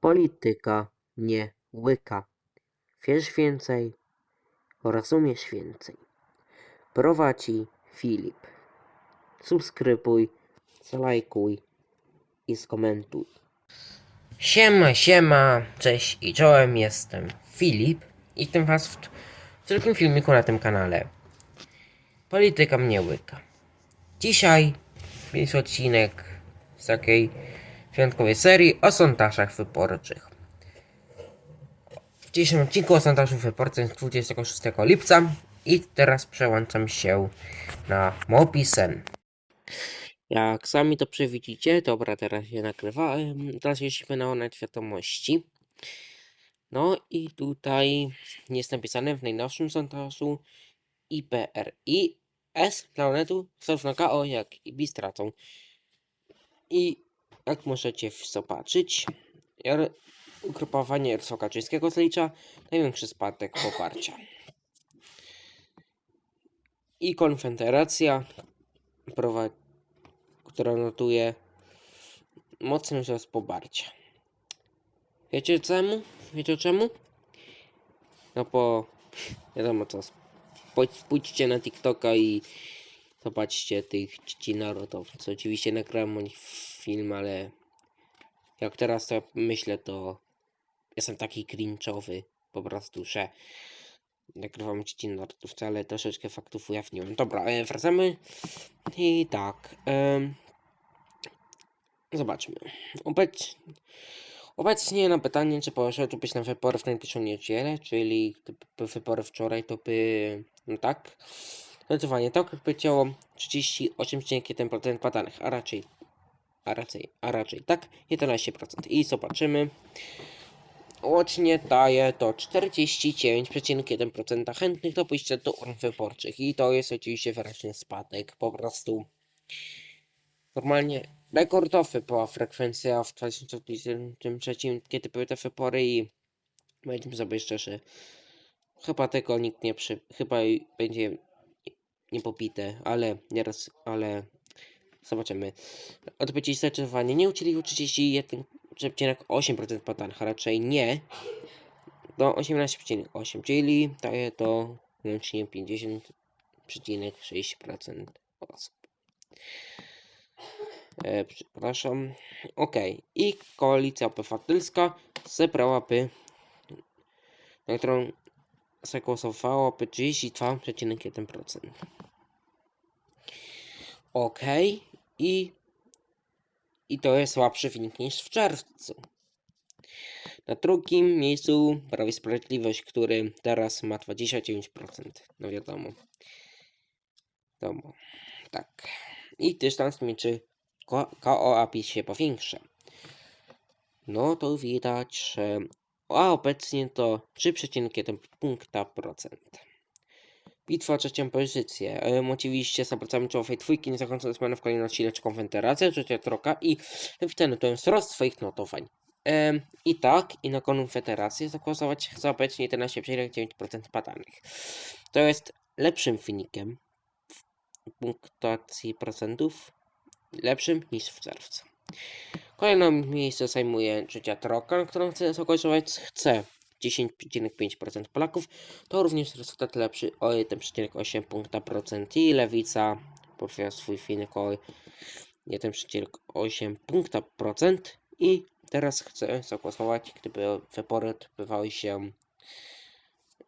Polityka nie łyka. Wiesz więcej, rozumiesz więcej. Prowadzi Filip. Subskrybuj, zalajkuj i skomentuj. Siema, siema, cześć i czołem, jestem Filip i witam was w, w drugim filmiku na tym kanale. Polityka mnie łyka. Dzisiaj jest odcinek z takiej wyjątkowej serii o sondażach wyborczych. W dzisiejszym odcinku o sondażu wyborczych z 26 lipca i teraz przełączam się na Mopisen. Jak sami to przewidzicie, dobra, teraz się nagrywałem. Teraz jeździmy na onet wiadomości. No i tutaj jest napisane w najnowszym sondażu IPRI S dla Onetu zarówno KO jak i BI stracą. I jak możecie zobaczyć, ugrupowanie Jarosława Kaczyńskiego zlicza największy spadek poparcia. I Konfederacja, która notuje mocny wzrost poparcia. Wiecie czemu? Wiecie czemu? No bo wiadomo co. Pójdź- Pójdźcie na TikToka i zobaczcie tych czci narodowców. Oczywiście nagrałem o nich film, ale jak teraz to myślę, to jestem taki cringe'owy po prostu, że nagrywam czci narodowców, ale troszeczkę faktów ujawniłem. Dobra, e, wracamy. I tak. em, zobaczmy. Obec... Obecnie na pytanie, czy poszedłbyś na wybory w najbliższą niedzielę, czyli wybory wczoraj, to by... No tak. Zdecydowanie tak, chciało 38,1% badanych, a raczej... A raczej, a raczej tak, 11%. I zobaczymy. Łącznie daje to 49,1% chętnych do pójścia do urn wyborczych. I to jest oczywiście wyraźny spadek. Po prostu normalnie rekordowy była frekwencja w 2023, kiedy były te wybory i powiedzmy sobie szczerze, chyba tego nikt nie przy... chyba będzie niepopite, ale nieraz, ale zobaczymy. Odpowiedzi zdecydowanie nie udzieliło 31,8% badanych, a raczej nie do 18,8%, czyli daje to łącznie 50,6% osób. E, przepraszam. Ok. I koalicja obywatelska zebrałaby, na którą zagłosowałoby 32,1%. Ok. I, I to jest słabszy wynik niż w czerwcu. Na drugim miejscu Prawo i Sprawiedliwość, który teraz ma 29%. No wiadomo. Wiadomo. Tak. I dystans między KO a PiS się powiększa. No to widać, że a obecnie to 3,1 punkta procent. Bitwa o trzecią pozycję. Em, oczywiście obrońcami czołowej trójki niezakończone zmiany w kolejności lecz Konfederacja, trzecia troka i wtedy wzrost swoich notowań. Em, I tak, i na Konfederację zagłosować chce obecnie 11,9% badanych. To jest lepszym wynikiem w punktacji procentów lepszym niż w czerwcu. Kolejne miejsce zajmuje trzecia troka, na którą chce zagłosować chce 10,5% Polaków. To również rezultat lepszy o 1,8 punkta procent i lewica poprzez swój wynik o 1,8 punkta procent i teraz chce zagłosować, gdyby wybory odbywały się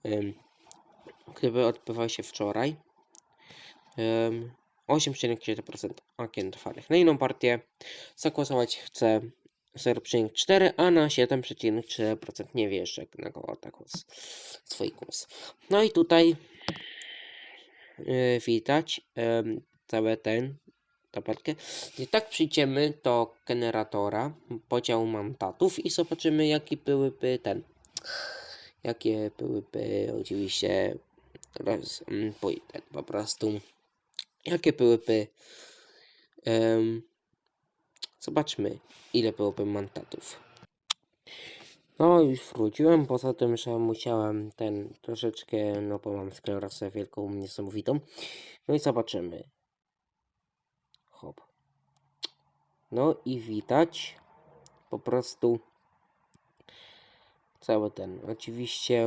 ym, gdyby odbywały się wczoraj ym, 8,7% okien trwałych. Na inną partię zagłosować chce 0,4, a na 7,4% nie wie jeszcze na kogo tak głos, swój głos. No i tutaj yy, widać yy, cały ten tabelkę. I tak przyjdziemy do generatora podziału mandatów i zobaczymy jakie byłyby ten jakie byłyby oczywiście roz, mm, ten, po prostu jakie byłyby zobaczmy ile byłoby mandatów no już wróciłem poza tym, że musiałem ten troszeczkę no bo mam sklerozę wielką niesamowitą no i zobaczymy hop no i widać po prostu cały ten. Oczywiście.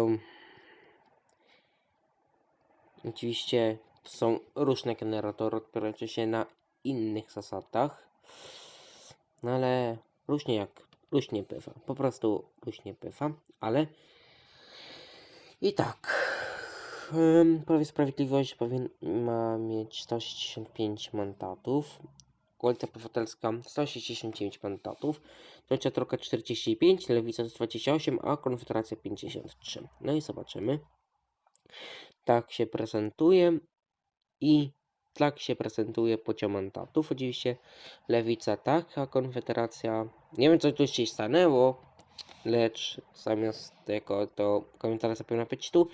Oczywiście są różne generatory opierające się na innych zasadach. No ale różnie jak różnie bywa. Po prostu różnie bywa, ale i tak. Prawie Sprawiedliwość powin, ma mieć 165 mandatów. Koalicja Obywatelska 169 mandatów. Trzecia Troka 45, Lewica 28, a Konfederacja 53. No i zobaczymy. Tak się prezentuje i tak się prezentuje podział mandatów. Oczywiście Lewica tak, a Konfederacja nie wiem co tu się stanęło, lecz zamiast tego to Konfederacja powinna być tu,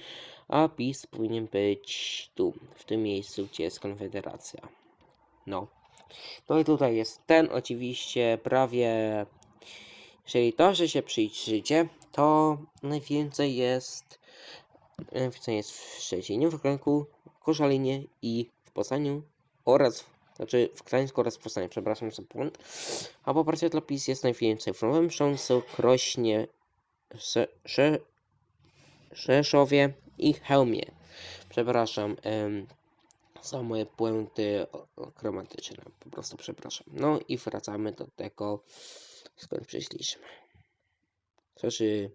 a PiS powinien być tu, w tym miejscu, gdzie jest Konfederacja. No. No i tutaj jest ten, oczywiście prawie, jeżeli to, że się przyjrzycie, to najwięcej jest, najwięcej jest w Szczecinie, w Okręgu, Koszalinie i w Poznaniu oraz, znaczy w Gdańsku oraz w Poznaniu, przepraszam za błąd. A poparcie dla PiS jest najwięcej w Nowym Szącu, Krośnie, Sze, Sze, i Chełmie. Przepraszam em, za moje błędy gramatyczne, po prostu przepraszam. No i wracamy do tego, skąd przyszliśmy. Znaczy,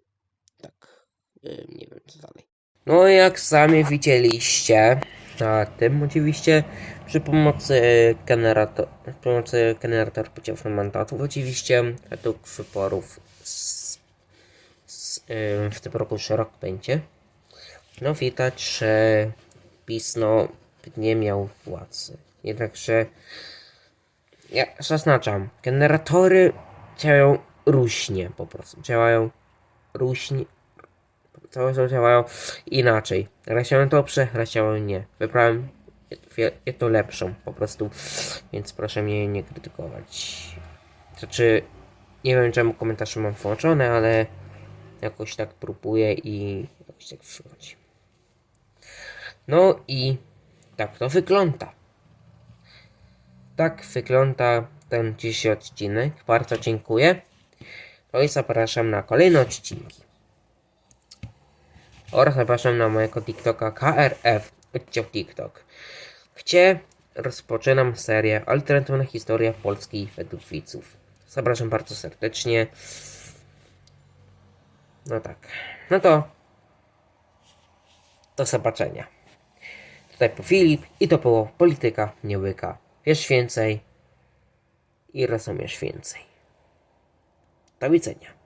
tak, em, nie wiem co dalej. No jak sami widzieliście, na tym oczywiście przy pomocy generator, przy pomocy generator podziałów mandatów, oczywiście według wyborów z, z, w tym roku już rok będzie. No widać, że PiS no nie miał władzy. Jednakże ja zaznaczam, generatory działają różnie po prostu. Działają różnie. Całe są działają inaczej. Raz działają dobrze, raz działają nie. Wybrałem jedną lepszą po prostu, więc proszę mnie nie krytykować. Znaczy, nie wiem czemu komentarze mam włączone, ale jakoś tak próbuję i jakoś tak przychodzi. No i tak to wygląda. Tak wygląda ten dzisiejszy odcinek. Bardzo dziękuję. No i zapraszam na kolejne odcinki. Oraz zapraszam na mojego TikToka KRF oddział TikTok, gdzie rozpoczynam serię Alternatywna historia Polski według widzów. Zapraszam bardzo serdecznie. No tak. No to do zobaczenia. Tutaj był Filip i to było Polityka nie łyka. Wiesz więcej i rozumiesz więcej. Do widzenia.